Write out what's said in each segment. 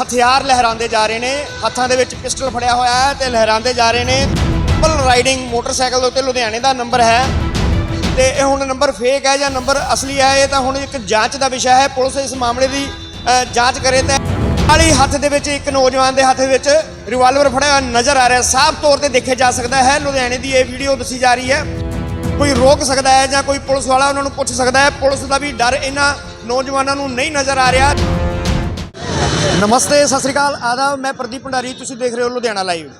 ਹਥਿਆਰ ਲਹਿਰਾਉਂਦੇ ਜਾ ਰਹੇ ਨੇ। ਹੱਥਾਂ ਦੇ ਵਿੱਚ ਪਿਸਟਲ ਫੜਿਆ ਹੋਇਆ ਹੈ ਤੇ ਲਹਿਰਾਉਂਦੇ ਜਾ ਰਹੇ ਨੇ। ਟ੍ਰਿਪਲ ਰਾਈਡਿੰਗ ਮੋਟਰਸਾਈਕਲ ਦੇ ਉੱਤੇ ਲੁਧਿਆਣੇ ਦਾ ਨੰਬਰ ਹੈ। ਤੇ ਇਹ ਹੁਣ ਨੰਬਰ ਫੇਕ ਹੈ ਜਾਂ ਨੰਬਰ ਅਸਲੀ ਹੈ, ਇਹ ਤਾਂ ਹੁਣ ਇੱਕ ਜਾਂਚ ਦਾ ਵਿਸ਼ਾ ਹੈ। ਪੁਲਿਸ ਇਸ ਮਾਮਲੇ ਦੀ ਜਾਂਚ ਕਰੇ ਤਾਂ ਵਾਲੀ ਹੱਥ ਦੇ ਵਿੱਚ ਇੱਕ ਨੌਜਵਾਨ ਦੇ ਹੱਥ ਵਿੱਚ ਰਿਵਾਲਵਰ ਫੜਿਆ ਹੋਇਆ ਨਜ਼ਰ ਆ ਰਿਹਾ ਸਾਫ਼ ਤੌਰ ਤੇ ਦੇਖਿਆ ਜਾ ਸਕਦਾ ਹੈ, ਲੁਧਿਆਣੇ ਦੀ ਇਹ ਵੀਡੀਓ ਦੱਸੀ ਜਾ ਰਹੀ ਹੈ। ਕੋਈ ਰੋਕ ਸਕਦਾ ਹੈ ਜਾਂ ਕੋਈ ਪੁਲਿਸ ਵਾਲਾ ਉਹਨਾਂ ਨੂੰ ਪੁੱਛ ਸਕਦਾ ਹੈ। ਪੁਲਿਸ ਦਾ ਵੀ ਡਰ ਇਹਨਾਂ ਨੌਜਵਾਨਾਂ ਨੂੰ ਨਹੀਂ ਨਜ਼ਰ ਆ ਰਿਹਾ। ਨਮਸਤੇ, ਸਤਿ ਸ੍ਰੀ ਅਕਾਲ। ਆਦਾਬ, ਮੈਂ ਪ੍ਰਦੀਪ ਭੰਡਾਰੀ, ਤੁਸੀਂ ਦੇਖ ਰਹੇ ਹੋ ਲੁਧਿਆਣਾ ਲਾਈਵ।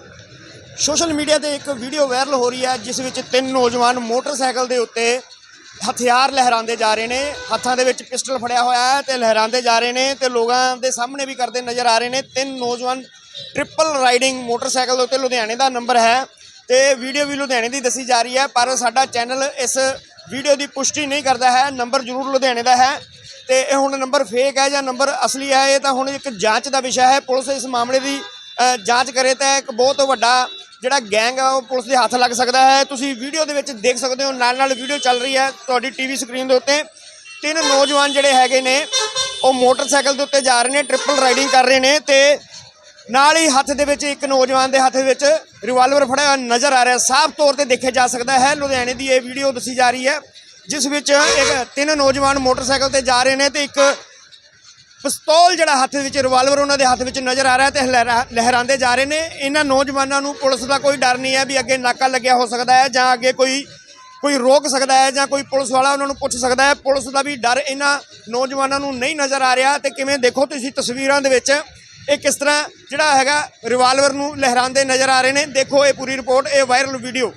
ਸੋਸ਼ਲ ਮੀਡੀਆ ਤੇ ਇੱਕ ਵੀਡੀਓ ਵਾਇਰਲ ਹੋ ਰਹੀ ਹੈ, ਜਿਸ ਵਿੱਚ ਤਿੰਨ ਨੌਜਵਾਨ ਮੋਟਰਸਾਈਕਲ ਦੇ ਉੱਤੇ ਹਥਿਆਰ ਲਹਿਰਾਉਂਦੇ ਜਾ ਰਹੇ ਨੇ। ਹੱਥਾਂ ਦੇ ਵਿੱਚ ਪਿਸਟਲ ਫੜਿਆ ਹੋਇਆ ਹੈ ਤੇ ਲਹਿਰਾਉਂਦੇ ਜਾ ਰਹੇ ਨੇ ਤੇ ਲੋਕਾਂ ਦੇ ਸਾਹਮਣੇ ਵੀ ਕਰਦੇ ਨਜ਼ਰ ਆ ਰਹੇ ਨੇ। ਤਿੰਨ ਨੌਜਵਾਨ ਟ੍ਰਿਪਲ ਰਾਈਡਿੰਗ ਮੋਟਰਸਾਈਕਲ ਦੇ ਉੱਤੇ ਲੁਧਿਆਣੇ ਦਾ ਨੰਬਰ ਹੈ ਤੇ ਵੀਡੀਓ ਵੀ ਲੁਧਿਆਣੇ ਦੀ ਦੱਸੀ ਜਾ ਰਹੀ ਹੈ, ਪਰ ਸਾਡਾ ਚੈਨਲ ਇਸ ਵੀਡੀਓ ਦੀ ਪੁਸ਼ਟੀ ਨਹੀਂ ਕਰਦਾ ਹੈ। ਨੰਬਰ ਜ਼ਰੂਰ ਲੁਧਿਆਣੇ ਦਾ ਹੈ। ਤੇ ਇਹ ਹੁਣ ਨੰਬਰ ਫੇਕ ਹੈ ਜਾਂ ਨੰਬਰ ਅਸਲੀ ਹੈ, ਇਹ ਤਾਂ ਹੁਣ ਇੱਕ ਜਾਂਚ ਦਾ ਵਿਸ਼ਾ ਹੈ। ਪੁਲਿਸ ਇਸ ਮਾਮਲੇ ਦੀ ਜਾਂਚ ਕਰੇ ਤਾਂ ਇੱਕ ਬਹੁਤ ਵੱਡਾ ਜਿਹੜਾ ਗੈਂਗ ਆ, ਉਹ ਪੁਲਿਸ ਦੇ ਹੱਥ ਲੱਗ ਸਕਦਾ ਹੈ। ਤੁਸੀਂ ਵੀਡੀਓ ਦੇ ਵਿੱਚ ਦੇਖ ਸਕਦੇ ਹੋ ਨਾਲ ਨਾਲ ਵੀਡੀਓ ਚੱਲ ਰਹੀ ਹੈ ਤੁਹਾਡੀ ਟੀਵੀ ਸਕਰੀਨ ਦੇ ਉੱਤੇ। ਤਿੰਨ ਨੌਜਵਾਨ ਜਿਹੜੇ ਹੈਗੇ ਨੇ, ਉਹ ਮੋਟਰਸਾਈਕਲ ਦੇ ਉੱਤੇ ਜਾ ਰਹੇ ਨੇ ਟ੍ਰਿਪਲ ਰਾਈਡਿੰਗ ਕਰ ਰਹੇ ਨੇ ਤੇ ਨਾਲ ਹੀ ਹੱਥ ਦੇ ਵਿੱਚ ਇੱਕ ਨੌਜਵਾਨ ਦੇ ਹੱਥ ਵਿੱਚ ਰਿਵਾਲਵਰ ਫੜਿਆ ਨਜ਼ਰ ਆ ਰਿਹਾ। ਸਾਫ਼ ਤੌਰ ਤੇ ਦੇਖਿਆ ਜਾ ਸਕਦਾ ਹੈ, ਲੁਧਿਆਣੇ ਦੀ ਇਹ ਵੀਡੀਓ ਦੱਸੀ ਜਾ ਰਹੀ ਹੈ। ਜਿਸ ਵਿੱਚ ਇੱਕ ਤਿੰਨ ਨੌਜਵਾਨ ਮੋਟਰਸਾਈਕਲ ਤੇ ਜਾ ਰਹੇ ਨੇ ਤੇ ਇੱਕ ਪਿਸਤੌਲ ਜਿਹੜਾ ਹੱਥ ਵਿੱਚ ਰਿਵਾਲਵਰ ਉਹਨਾਂ ਦੇ ਹੱਥ ਵਿੱਚ ਨਜ਼ਰ ਆ ਰਿਹਾ ਤੇ ਲਹਿਰਾ- ਲਹਿਰਾਉਂਦੇ ਜਾ ਰਹੇ ਨੇ। ਇਹਨਾਂ ਨੌਜਵਾਨਾਂ ਨੂੰ ਪੁਲਿਸ ਦਾ ਕੋਈ ਡਰ ਨਹੀਂ ਹੈ ਵੀ ਅੱਗੇ ਨਾਕਾ ਲੱਗਿਆ ਹੋ ਸਕਦਾ ਹੈ ਜਾਂ ਅੱਗੇ ਕੋਈ ਕੋਈ ਰੋਕ ਸਕਦਾ ਹੈ ਜਾਂ ਕੋਈ ਪੁਲਿਸ ਵਾਲਾ ਉਹਨਾਂ ਨੂੰ ਪੁੱਛ ਸਕਦਾ ਹੈ। ਪੁਲਿਸ ਦਾ ਵੀ ਡਰ ਇਹਨਾਂ ਨੌਜਵਾਨਾਂ ਨੂੰ ਨਹੀਂ ਨਜ਼ਰ ਆ ਰਿਹਾ ਤੇ ਕਿਵੇਂ ਦੇਖੋ ਤੁਸੀਂ ਤਸਵੀਰਾਂ ਦੇ ਵਿੱਚ ਇਹ ਕਿਸ ਤਰ੍ਹਾਂ ਜਿਹੜਾ ਹੈਗਾ ਰਿਵਾਲਵਰ ਨੂੰ ਲਹਿਰਾਉਂਦੇ ਨਜ਼ਰ ਆ ਰਹੇ ਨੇ। ਦੇਖੋ ਇਹ ਪੂਰੀ ਰਿਪੋਰਟ ਇਹ ਵਾਇਰਲ ਵੀਡੀਓ